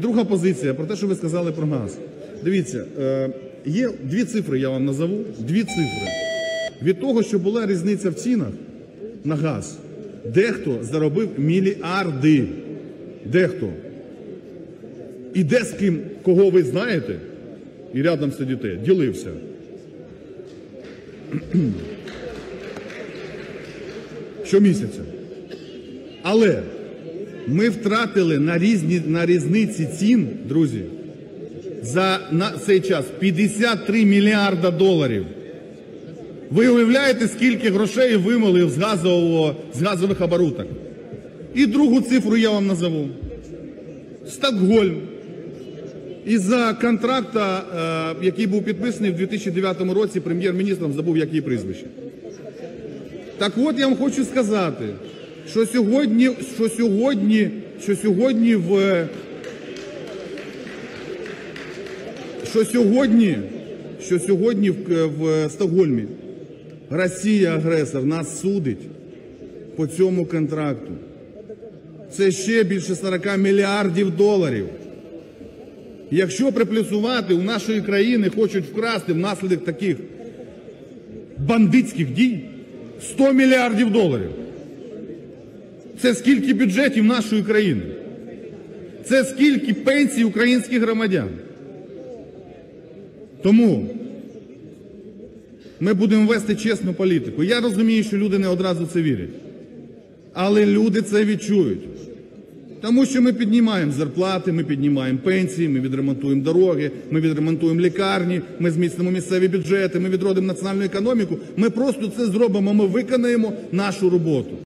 Друга позиція про те, що ви сказали про газ. Дивіться, е, є дві цифри, я вам назову. Дві цифри. Від того, що була різниця в цінах на газ, дехто заробив мільярди. Дехто. І де з ким, кого ви знаєте, і рядом сидите, ділився. Щомісяця. Але ми втратили на, різні, на різниці цін, друзі, за на цей час 53 мільярда доларів. Ви уявляєте, скільки грошей вимолив з, газового, з газових оборудок? І другу цифру я вам назову. Стокгольм. Із-за контракта, е, який був підписаний в 2009 році прем'єр-міністром, забув, як її прізвище. Так от я вам хочу сказати, що сьогодні, що сьогодні, що сьогодні в що сьогодні, що сьогодні в, в Стокгольмі Росія агресор нас судить по цьому контракту. Це ще більше 40 мільярдів доларів. Якщо приплюсувати у нашої країни хочуть вкрасти внаслідок таких бандитських дій 100 мільярдів доларів. Це скільки бюджетів нашої країни? Це скільки пенсій українських громадян? Тому ми будемо вести чесну політику. Я розумію, що люди не одразу це вірять. Але люди це відчують. Тому що ми піднімаємо зарплати, ми піднімаємо пенсії, ми відремонтуємо дороги, ми відремонтуємо лікарні, ми зміцнимо місцеві бюджети, ми відродимо національну економіку. Ми просто це зробимо, ми виконаємо нашу роботу.